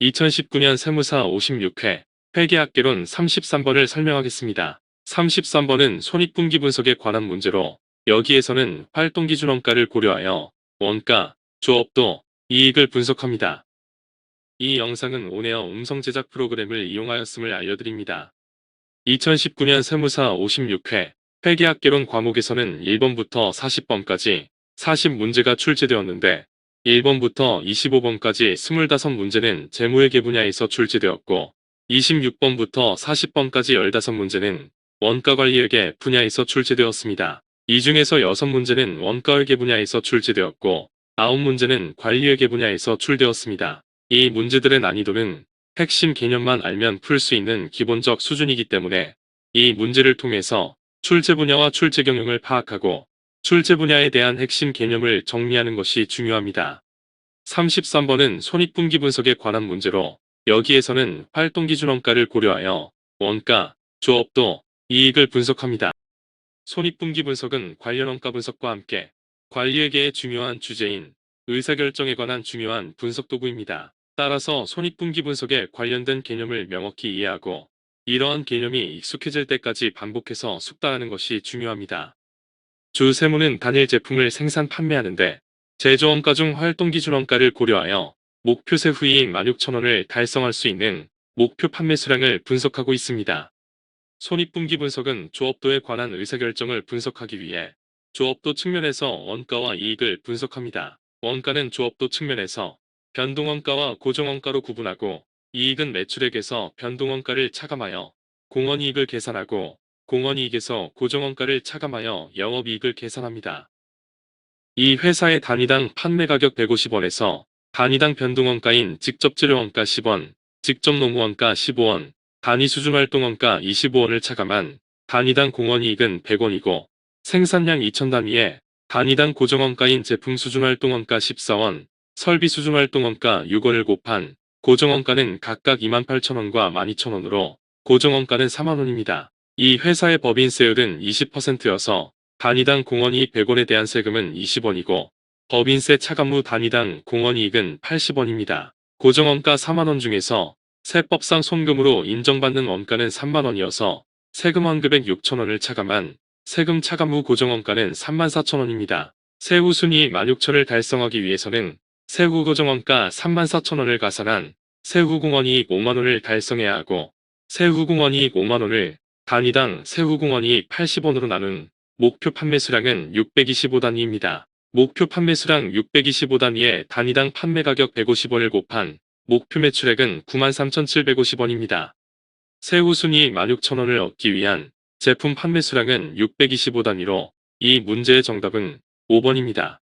2019년 세무사 56회 회계학개론 33번을 설명하겠습니다. 33번은 손익분기 분석에 관한 문제로 여기에서는 활동기준원가를 고려하여 원가, 조업도, 이익을 분석합니다. 이 영상은 온에어 음성 제작 프로그램을 이용하였음을 알려드립니다. 2019년 세무사 56회 회계학개론 과목에서는 1번부터 40번까지 40문제가 출제되었는데 1번부터 25번까지 25문제는 재무회계 분야에서 출제되었고 26번부터 40번까지 15문제는 원가관리회계 분야에서 출제되었습니다. 이 중에서 6문제는 원가회계 분야에서 출제되었고 9문제는 관리회계 분야에서 출되었습니다. 이 문제들의 난이도는 핵심 개념만 알면 풀 수 있는 기본적 수준이기 때문에 이 문제를 통해서 출제 분야와 출제 경영을 파악하고 출제 분야에 대한 핵심 개념을 정리하는 것이 중요합니다. 33번은 손익분기 분석에 관한 문제로 여기에서는 활동기준원가를 고려하여 원가, 조업도, 이익을 분석합니다. 손익분기 분석은 관련 원가 분석과 함께 관리회계의 중요한 주제인 의사결정에 관한 중요한 분석 도구입니다. 따라서 손익분기 분석에 관련된 개념을 명확히 이해하고 이러한 개념이 익숙해질 때까지 반복해서 숙달하는 것이 중요합니다. 주 세무는 단일 제품을 생산 판매하는데 제조원가 중 활동기준원가를 고려하여 목표 세 후이익 16,000원을 달성할 수 있는 목표 판매 수량을 분석하고 있습니다. 손익분기 분석은 조업도에 관한 의사결정을 분석하기 위해 조업도 측면에서 원가와 이익을 분석합니다. 원가는 조업도 측면에서 변동원가와 고정원가로 구분하고 이익은 매출액에서 변동원가를 차감하여 공원이익을 계산하고 공원이익에서 고정원가를 차감하여 영업이익을 계산합니다. 이 회사의 단위당 판매가격 150원에서 단위당 변동원가인 직접재료원가 10원, 직접노무원가 15원, 단위 수준활동원가 25원을 차감한 단위당 공원이익은 100원이고 생산량 2000단위에 단위당 고정원가인 제품 수준활동원가 14원, 설비 수준활동원가 6원을 곱한 고정원가는 각각 28,000원과 12,000원으로 고정원가는 4만원입니다. 이 회사의 법인세율은 20%여서 단위당 공원이익 100원에 대한 세금은 20원이고 법인세 차감 후 단위당 공원이익은 80원입니다. 고정원가 4만원 중에서 세법상 손금으로 인정받는 원가는 3만원이어서 세금 환급액 6천원을 차감한 세금 차감 후 고정원가는 34,000원입니다. 세후 순위 16,000을 달성하기 위해서는 세후 고정원가 34,000원을 가산한 세후 공원이익 5만원을 달성해야 하고 세후 공원이익 5만원을 단위당 세후 공원이익 80원으로 나눈 목표 판매 수량은 625단위입니다. 목표 판매 수량 625단위에 단위당 판매 가격 150원을 곱한 목표 매출액은 93,750원입니다. 세후 순위 16,000원을 얻기 위한 제품 판매 수량은 625단위로 이 문제의 정답은 5번입니다.